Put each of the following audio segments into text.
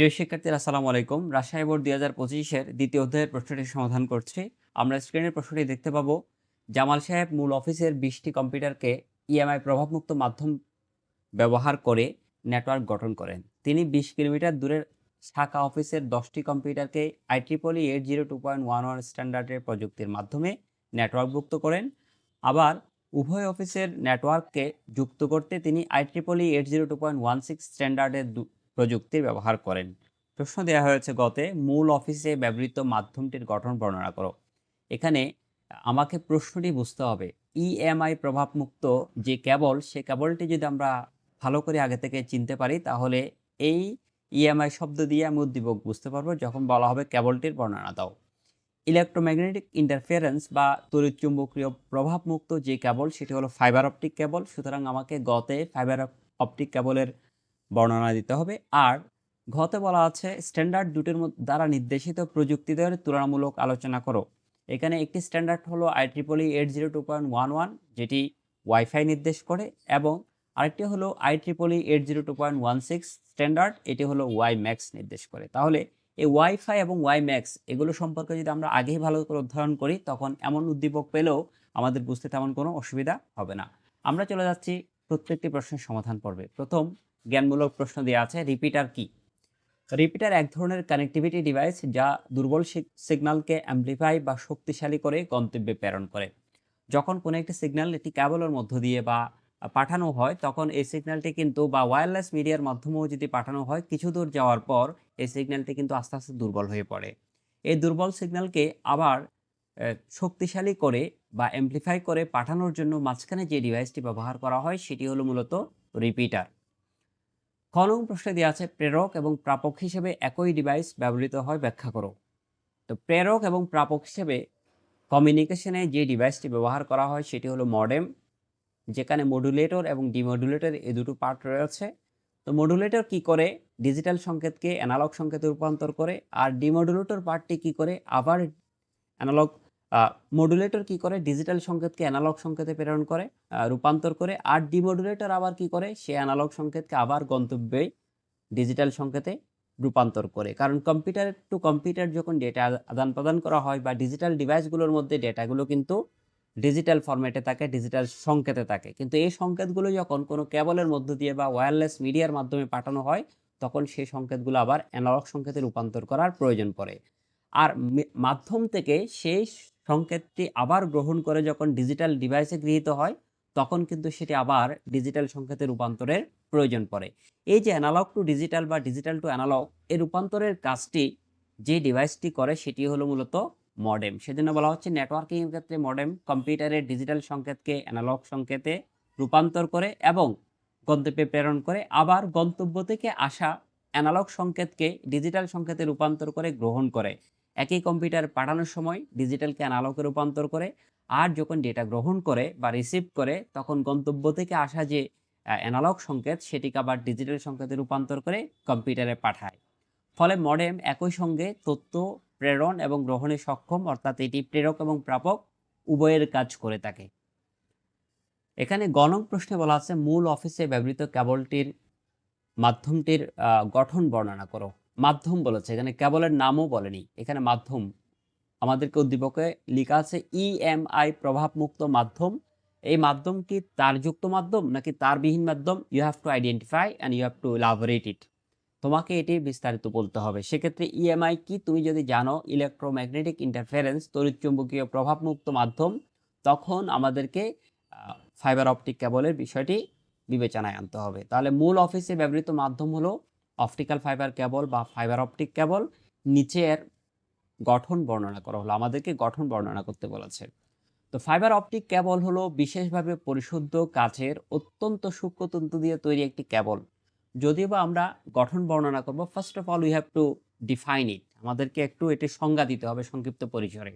প্রিয় শিক্ষার্থীরা, আসসালামু আলাইকুম। রাজশাহী বোর্ড দুই হাজার পঁচিশের দ্বিতীয় অধ্যায়ের প্রশ্নটি সমাধান করছি। আমরা স্ক্রিনের প্রশ্নটি দেখতে পাবো। জামাল সাহেব মূল অফিসের বিশটি কম্পিউটারকে ইএমআই প্রভাবমুক্ত মাধ্যম ব্যবহার করে নেটওয়ার্ক গঠন করেন। তিনি বিশ কিলোমিটার দূরের শাখা অফিসের দশটি কম্পিউটারকে I triple E eight zero two point one one স্ট্যান্ডার্ডের প্রযুক্তির মাধ্যমে নেটওয়ার্কভুক্ত করেন। আবার উভয় অফিসের নেটওয়ার্ককে যুক্ত করতে তিনি I triple E eight zero two point one six স্ট্যান্ডার্ডের দু- প্রযুক্তি ব্যবহার করেন। প্রশ্ন দেওয়া হয়েছে গতে মূল অফিসে ব্যবহৃত মাধ্যমটির গঠন বর্ণনা করো। এখানে আমাকে প্রশ্নটি বুঝতে হবে। ইএমআই প্রভাবমুক্ত যে কেবল, সে কেবলটি যদি আমরা ভালো করে আগে থেকে চিনতে পারি, তাহলে এই ইএমআই শব্দ দিয়ে আমি উদ্দীপক বুঝতে পারব, যখন বলা হবে কেবলটির বর্ণনা দাও। ইলেকট্রোম্যাগনেটিক ইন্টারফারেন্স বা তড়িৎচুম্বকীয় প্রভাবমুক্ত যে কেবল, সেটি হলো ফাইবার অপটিক কেবল। সুতরাং আমাকে গতে ফাইবার অপটিক কেবলের বর্ণনা দিতে হবে। আর ঘতে বলা আছে স্ট্যান্ডার্ড দুটির দ্বারা নির্দেশিত প্রযুক্তিদের তুলনামূলক আলোচনা করো। এখানে একটি স্ট্যান্ডার্ড হলো I triple E eight zero two point one one যেটি ওয়াইফাই নির্দেশ করে, এবং আরেকটি হলো I triple E eight zero two point one six standard এটি হলো ওয়াই ম্যাক্স নির্দেশ করে। তাহলে এই ওয়াইফাই এবং ওয়াই ম্যাক্স এগুলো সম্পর্কে যদি আমরা আগেই ভালো করে অধ্যয়ন করি, তখন এমন উদ্দীপক পেলেও আমাদের বুঝতে তেমন কোনো অসুবিধা হবে না। আমরা চলে যাচ্ছি প্রত্যেকটি প্রশ্নের সমাধান পর্বে। প্রথম জ্ঞানমূলক প্রশ্ন দেওয়া আছে রিপিটার কি? রিপিটার এক ধরনের কানেক্টিভিটি ডিভাইস যা দুর্বল সিগ- সিগন্যালকে অ্যাম্প্লিফাই বা শক্তিশালী করে গন্তব্যে প্রেরণ করে। যখন কোনো একটি সিগন্যাল একটি ক্যাবলের মধ্য দিয়ে বা পাঠানো হয়, তখন এই সিগন্যালটি কিন্তু বা ওয়্যারলেস মিডিয়ার মাধ্যমেও যদি পাঠানো হয়, কিছু দূর যাওয়ার পর এই সিগন্যালটি কিন্তু আস্তে আস্তে দুর্বল হয়ে পড়ে। এই দুর্বল সিগন্যালকে আবার শক্তিশালী করে বা অ্যাম্প্লিফাই করে পাঠানোর জন্য মাঝখানে যে ডিভাইসটি ব্যবহার করা হয়, সেটি হলো মূলত রিপিটার খ নং প্রশ্নে দেওয়া আছে, প্রেরক এবং প্রাপক হিসেবে একই ডিভাইস ব্যবহৃত হয়, ব্যাখ্যা করো। তো প্রেরক এবং প্রাপক হিসেবে কমিউনিকেশনে যে ডিভাইসটি ব্যবহার করা হয়, সেটি হলো মডেম যেখানে মডুলেটর এবং ডিমডুলেটর এই দুটো পার্ট রয়েছে। তো মডুলেটর কি করে? ডিজিটাল সংকেতকে অ্যানালগ সংকেতে রূপান্তর করে, আর ডিমডুলেটর পার্টটি কি করে? আবার অ্যানালগ মডুলেটর কি করে? ডিজিটাল সংকেতকে অ্যানালগ সংকেতে প্রেরণ করে রূপান্তর করে, আর ডিমডুলেটর আবার কি করে? সে অ্যানালগ সংকেতকে আবার গন্তব্যে ডিজিটাল সংকেতে রূপান্তর করে। কারণ কম্পিউটার টু কম্পিউটার যখন ডেটা আদান প্রদান করা হয় বা ডিজিটাল ডিভাইসগুলোর মধ্যে ডেটাগুলো কিন্তু ডিজিটাল ফরম্যাটে থাকে ডিজিটাল সংকেতে থাকে। কিন্তু এই সংকেতগুলো যখন কোনো কেবলের মধ্য দিয়ে বা ওয়্যারলেস মিডিয়ার মাধ্যমে পাঠানো হয়, তখন সেই সংকেতগুলো আবার অ্যানালগ সংকেতে রূপান্তর করার প্রয়োজন পড়ে। আর মাধ্যম থেকে সেই সংকেতটি আবার গ্রহণ করে যখন ডিজিটাল ডিভাইসে গৃহীত হয়, তখন কিন্তু সেটি আবার ডিজিটাল সংকেতে রূপান্তরের প্রয়োজন পড়ে। এই যে অ্যানালগ টু ডিজিটাল বা ডিজিটাল টু অ্যানালগ এই রূপান্তরের কাজটি যে ডিভাইসটি করে, সেটি হলো মূলত মডেম সেজন্য বলা হচ্ছে নেটওয়ার্কিং এর ক্ষেত্রে মডেম কম্পিউটারের ডিজিটাল সংকেতকে অ্যানালগ সংকেতে রূপান্তর করে এবং গন্তব্যে প্রেরণ করে, আবার গন্তব্য থেকে আসা অ্যানালগ সংকেতকে ডিজিটাল সংকেতে রূপান্তর করে গ্রহণ করে। একই কম্পিউটার পাঠানোর সময় ডিজিটালকে অ্যানালগে রূপান্তর করে, আর যখন ডেটা গ্রহণ করে বা রিসিভ করে, তখন গন্তব্য থেকে আসা যে অ্যানালগ সংকেত, সেটিকে আবার ডিজিটাল সংকেতে রূপান্তর করে কম্পিউটারে পাঠায়। ফলে মডেম একই সঙ্গে তথ্য, প্রেরণ এবং গ্রহণে সক্ষম, অর্থাৎ এটি প্রেরক এবং প্রাপক উভয়ের কাজ করে থাকে। এখানে গণক প্রশ্নে বলা আছে, মূল অফিসে ব্যবহৃত কেবলটির মাধ্যমটির গঠন বর্ণনা করো। মাধ্যম বলেছে, এখানে কেবলের নামও বলেনি। এখানে মাধ্যম, আমাদেরকে উদ্দীপকে লেখা আছে ইএমআই প্রভাবমুক্ত মাধ্যম। এই মাধ্যম কি তারযুক্ত মাধ্যম নাকি তারবিহীন মাধ্যম? You have to identify and you have to elaborate it তোমাকে এটি বিস্তারিত বলতে হবে। সেক্ষেত্রে ইএমআই কি? তুমি যদি জানো ইলেকট্রোম্যাগনেটিক ইন্টারফারেন্স তড়িৎচুম্বকীয় প্রভাবমুক্ত মাধ্যম, তখন আমাদেরকে ফাইবার অপটিক কেবলের বিষয়টি বিবেচনায় আনতে হবে। তাহলে মূল অফিসে ব্যবহৃত মাধ্যম হলো অপটিক্যাল ফাইবার কেবল বা ফাইবার অপটিক কেবল নিচের গঠন বর্ণনা করা হলো, আমাদেরকে গঠন বর্ণনা করতে বলেছে। তো ফাইবার অপটিক কেবল হলো বিশেষভাবে পরিশুদ্ধ কাচের অত্যন্ত সূক্ষ্ম তন্তু দিয়ে তৈরি একটি কেবল। যদিও বা আমরা গঠন বর্ণনা করব first of all we have to define it আমাদেরকে একটু এটি সংজ্ঞা দিতে হবে সংক্ষিপ্ত পরিসরে।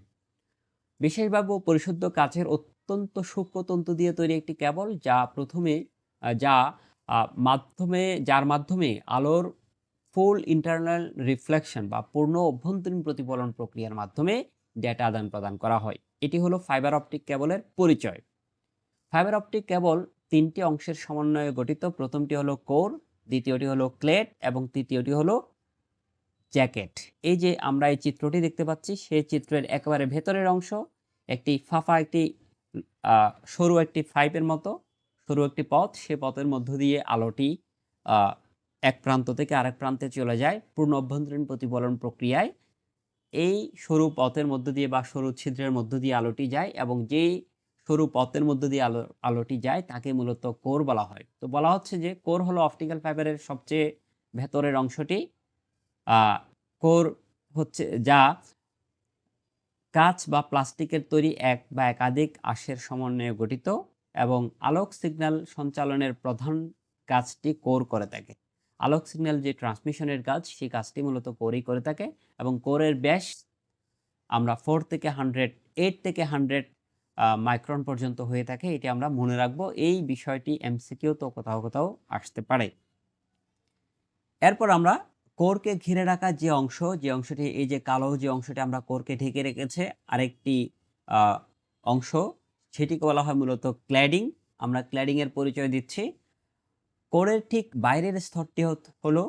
বিশেষভাবে পরিশুদ্ধ কাচের অত্যন্ত সূক্ষ্ম তন্তু দিয়ে তৈরি একটি কেবল, যা প্রথমে, যা মাধ্যমে, যার মাধ্যমে আলোর ফুল ইন্টারনাল রিফ্লেকশন বা পূর্ণ অভ্যন্তরীণ প্রতিফলন প্রক্রিয়ার মাধ্যমে ডেটা আদান প্রদান করা হয়। এটি হলো ফাইবার অপটিক কেবলের পরিচয়। ফাইবার অপটিক কেবল তিনটি অংশের সমন্বয়ে গঠিত। প্রথমটি হলো কোর, দ্বিতীয়টি হলো ক্লেট, এবং তৃতীয়টি হলো জ্যাকেট। এই যে আমরা এই চিত্রটি দেখতে পাচ্ছি, সেই চিত্রের একেবারে ভেতরের অংশ, একটি ফাফা, একটি সরু একটি ফাইপের মতো। সরু একটি পথ, সে পথের মধ্য দিয়ে আলোটি এক প্রান্ত থেকে আরেক প্রান্তে চলে যায় পূর্ণ অভ্যন্তরীণ প্রতিফলন প্রক্রিয়ায়। এই সরু পথের মধ্য দিয়ে বা সরু ছিদ্রের মধ্য দিয়ে আলোটি যায় এবং যেই সরু পথের মধ্য দিয়ে আলো, আলোটি যায় তাকে মূলত কোর বলা হয়। তো বলা হচ্ছে যে কোর হলো অপটিক্যাল ফাইবারের সবচেয়ে ভেতরের অংশটি। কোর হচ্ছে যা কাঁচ বা প্লাস্টিকের তৈরি এক বা একাধিক আঁশের সমন্বয়ে গঠিত। এবং আলোক সিগন্যাল সঞ্চালনের প্রধান কাজটি কোর করে থাকে। আলোক সিগন্যাল যে ট্রান্সমিশনের কাজ, সেই কাজটি মূলত কোরই করে থাকে এবং কোরের ব্যাস আমরা ফোর থেকে হান্ড্রেড, এইট থেকে হান্ড্রেড মাইক্রন পর্যন্ত হয়ে থাকে। এটি আমরা মনে রাখব, এই বিষয়টি এমসিকিউ তো কোথাও কোথাও আসতে পারে। এরপর আমরা কোরকে ঘিরে রাখা যে অংশ, যে অংশটি, এই যে কালো যে অংশটি আমরা কোরকে ঢেকে রেখেছে, আরেকটি অংশ সেটিকে বলা হয় মূলত ক্ল্যাডিং আমরা ক্ল্যাডিং এর পরিচয় দিচ্ছি। কোরের ঠিক বাইরের স্তরটি হলো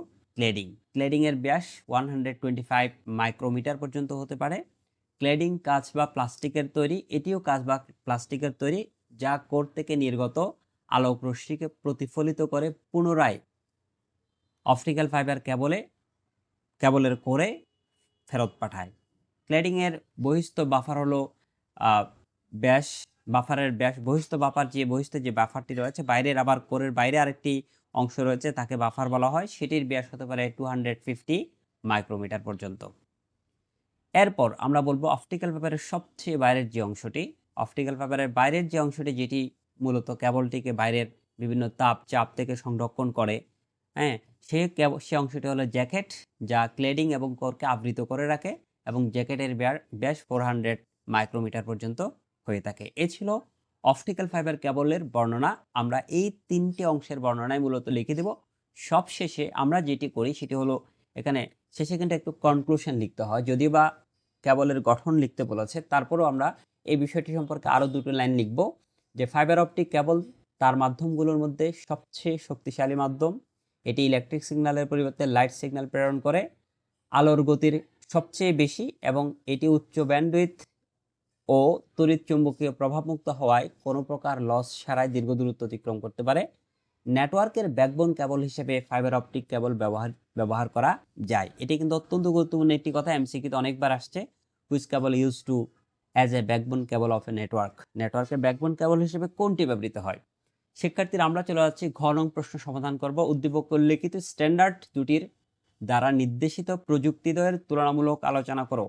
ক্লেডিং এর ব্যাস one hundred twenty five micrometre পর্যন্ত হতে পারে। ক্লেডিং কাঁচ বা প্লাস্টিকের তৈরি, এটিও কাঁচ বা প্লাস্টিকের তৈরি, যা কোর থেকে নির্গত আলোক রশ্মিকে প্রতিফলিত করে পুনরায় অপটিক্যাল ফাইবার কেবলে কেবলের কোরে ফেরত পাঠায়। ক্লেডিংয়ের বহিস্থ বাফার হলো ব্যাস বাফারের ব্যাস বহিস্থ বাফার যে বহিস্থ যে বাফারটি রয়েছে, বাইরের আবার কোরের বাইরে আরেকটি অংশ রয়েছে, তাকে বাফার বলা হয়। সেটির ব্যাস হতে পারে টু হান্ড্রেড ফিফটি মাইক্রোমিটার পর্যন্ত। এরপর আমরা বলব অপটিক্যাল পেপারের সবচেয়ে বাইরের যে অংশটি। অপটিক্যাল পেপারের বাইরের যে অংশটি, যেটি মূলত কেবলটিকে বাইরের বিভিন্ন তাপ, চাপ থেকে সংরক্ষণ করে হ্যাঁ সে সে অংশটি হলো জ্যাকেট, যা ক্লেডিং এবং কোরকে আবৃত করে রাখে এবং জ্যাকেটের ব্যাস ফোর হান্ড্রেড মাইক্রোমিটার পর্যন্ত। হয়ে থাকে। এ ছিল অপটিক্যাল ফাইবার কেবলের বর্ণনা। আমরা এই তিনটে অংশের বর্ণনায় মূলত লিখে দেব। সব শেষে আমরা যেটি করি সেটি হলো এখানে শেষে কিন্তু একটু কনক্লুশন লিখতে হয়। যদিও বা কেবলের গঠন লিখতে বলেছে, তারপরেও আমরা এই বিষয়টি সম্পর্কে আরও দুটো লাইন লিখব। যে ফাইবার অপটিক কেবল তার মাধ্যমগুলোর মধ্যে সবচেয়ে শক্তিশালী মাধ্যম, এটি ইলেকট্রিক সিগন্যালের পরিবর্তে লাইট সিগন্যাল প্রেরণ করে, আলোর গতির সবচেয়ে বেশি এবং এটি উচ্চ ব্যান্ডউইথ ও তড়িৎ চুম্বকীয় প্রভাবমুক্ত হওয়ায় কোনো প্রকার লস ছাড়াই দীর্ঘ দূরত্ব অতিক্রম করতে পারে। নেটওয়ার্কের ব্যাকবোন কেবল হিসেবে ফাইবার অপটিক কেবল ব্যবহার ব্যবহার করা যায়। এটি কিন্তু অত্যন্ত গুরুত্বপূর্ণ একটি কথা এমসিকিতে অনেকবার আসছে। Which cable use to as a backbone cable of a network নেটওয়ার্কের ব্যাকবোন কেবল হিসেবে কোনটি ব্যবহৃত হয়? শিক্ষার্থীরা, আমরা চলে যাচ্ছি ঘ নং প্রশ্ন সমাধান করব। উদ্দীপক উল্লেখিত স্ট্যান্ডার্ড দুটির দ্বারা নির্দেশিত প্রযুক্তিদ্বয়ের তুলনামূলক আলোচনা করো।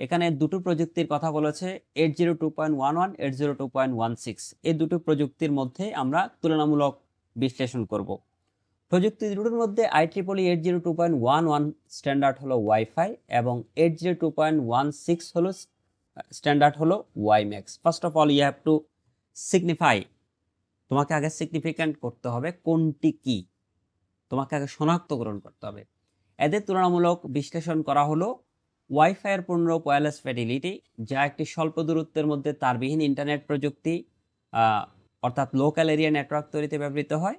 এখানে দুটো প্রযুক্তির কথা বলেছে eight zero two point one one eight zero two point one six এই দুটো প্রযুক্তির মধ্যে আমরা তুলনামূলক বিশ্লেষণ করব। প্রযুক্তি দুটোর মধ্যে I triple E eight zero two point one one standard হলো ওয়াইফাই এবং eight zero two point one six হলো স্ট্যান্ডার্ড হলো WiMAX first of all you have to signify তোমাকে আগে সিগনিফিক্যান্ট করতে হবে কোনটি কি। তোমাকে আগে শনাক্তকরণ করতে হবে। এদের তুলনামূলক বিশ্লেষণ করা হলো ওয়াইফাইয়ের পূর্ণরূপ ওয়্যারলেস ফ্যাটিলিটি যা একটি স্বল্প দূরত্বের মধ্যে তারবিহীন ইন্টারনেট প্রযুক্তি অর্থাৎ লোকাল এরিয়া নেটওয়ার্ক তৈরিতে ব্যবহৃত হয়।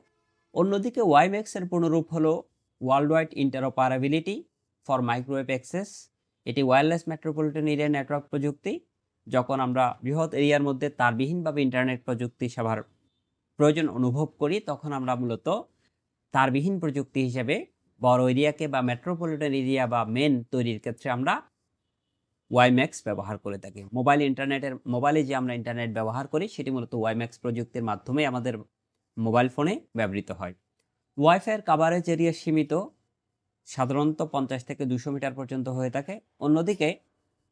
অন্যদিকে ওয়াইম্যাক্সের পূর্ণরূপ হলো world wide interoperability for microwave access এটি ওয়্যারলেস মেট্রোপলিটন এরিয়া নেটওয়ার্ক প্রযুক্তি, যখন আমরা বৃহৎ এরিয়ার মধ্যে তারবিহীনভাবে ইন্টারনেট প্রযুক্তি সেবার প্রয়োজন অনুভব করি, তখন আমরা মূলত তারবিহীন প্রযুক্তি হিসেবে বড় এরিয়াকে বা মেট্রোপলিটন এরিয়া বা মেন তৈরির ক্ষেত্রে আমরা ওয়াইম্যাক্স ব্যবহার করে থাকি। মোবাইল ইন্টারনেটের মোবাইলে যে আমরা ইন্টারনেট ব্যবহার করি, সেটি মূলত ওয়াইম্যাক্স প্রযুক্তির মাধ্যমে আমাদের মোবাইল ফোনে ব্যবহৃত হয়। ওয়াইফাইয়ের কাভারেজ এরিয়া সীমিত, সাধারণত পঞ্চাশ থেকে দুশো মিটার পর্যন্ত হয়ে থাকে। অন্যদিকে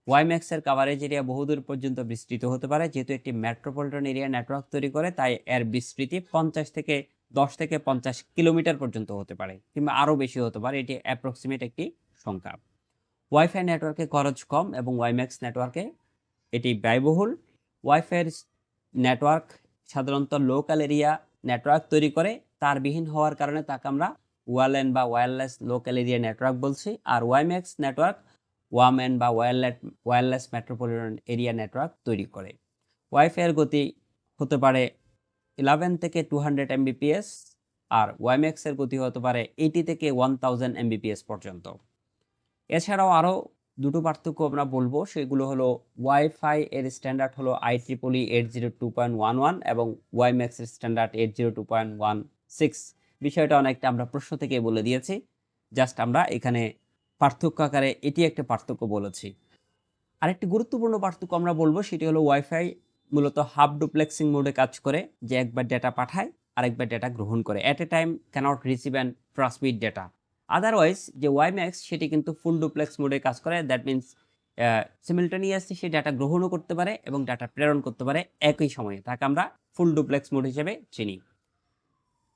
ওয়াইম্যাক্সের কাভারেজ এরিয়া বহুদূর পর্যন্ত বিস্তৃত হতে পারে। যেহেতু একটি মেট্রোপলিটন এরিয়া নেটওয়ার্ক তৈরি করে, তাই এর বিস্তৃতি পঞ্চাশ থেকে দশ থেকে পঞ্চাশ কিলোমিটার পর্যন্ত হতে পারে কিংবা আরও বেশি হতে পারে। এটি অ্যাপ্রক্সিমেট একটি সংখ্যা। ওয়াইফাই নেটওয়ার্কে খরচ কম এবং ওয়াইম্যাক্স নেটওয়ার্কে এটি ব্যয়বহুল। ওয়াইফাইয়ের নেটওয়ার্ক সাধারণত লোকাল এরিয়া নেটওয়ার্ক তৈরি করে। তার বিহীন হওয়ার কারণে তাকে আমরা ওয়ালেন বা ওয়্যারলেস লোকাল এরিয়া নেটওয়ার্ক বলছি। আর ওয়াইম্যাক্স নেটওয়ার্ক ওয়ামেন বা wireless wireless metropolitan area network তৈরি করে। ওয়াইফাইয়ের গতি হতে পারে ইলেভেন থেকে টু হান্ড্রেড এমবিপিএস আর ওয়াইম্যাক্সের গতি হতে পারে এইটি থেকে ওয়ান থাউজেন্ড এমবিপিএস পর্যন্ত। এছাড়াও আরও দুটো পার্থক্য আমরা বলব, সেগুলো হলো ওয়াইফাই এর স্ট্যান্ডার্ড হলো I triple E eight zero two point one one এবং ওয়াই ম্যাক্সের standard eight zero two point one six বিষয়টা অনেকটা আমরা প্রশ্ন থেকে বলে দিয়েছি, জাস্ট আমরা এখানে পার্থক্য আকারে এটি একটা পার্থক্য বলেছি। আরেকটি গুরুত্বপূর্ণ পার্থক্য আমরা বলব, সেটি হলো ওয়াইফাই মূলত হাফ ডুপ্লেক্সিং মোডে কাজ করে, যে একবার ডেটা পাঠায়, আরেকবার ডেটা গ্রহণ করে। At a time cannot receive and transmit data otherwise যে ওয়াইম্যাক্স সেটি কিন্তু ফুল ডুপ্লেক্স মোডে কাজ করে দ্যাট মিনস সিমিলটেনিয়াসলি সে ডাটা গ্রহণও করতে পারে এবং ডাটা প্রেরণ করতে পারে একই সময়ে। তাকে আমরা ফুল ডুপ্লেক্স মোড হিসেবে চিনি।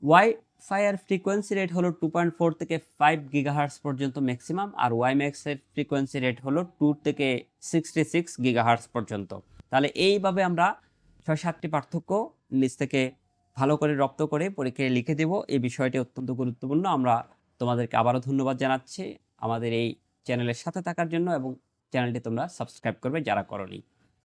ওয়াইফাই এর ফ্রিকোয়েন্সি রেট হলো টু পয়েন্ট ফোর থেকে ফাইভ গিগাহার্স পর্যন্ত ম্যাক্সিমাম আর ওয়াইম্যাক্স এর ফ্রিকোয়েন্সি রেট হলো টু থেকে সিক্সটি সিক্স গিগাহার্স পর্যন্ত। তাহলে এইভাবে আমরা ছয় সাতটি পার্থক্য নিজ থেকে ভালো করে রপ্ত করে পরীক্ষায় লিখে দেব। এই বিষয়টি অত্যন্ত গুরুত্বপূর্ণ। আমরা তোমাদেরকে আবারও ধন্যবাদ জানাচ্ছি আমাদের এই চ্যানেলের সাথে থাকার জন্য এবং চ্যানেলটি তোমরা সাবস্ক্রাইব করবে যারা করনি।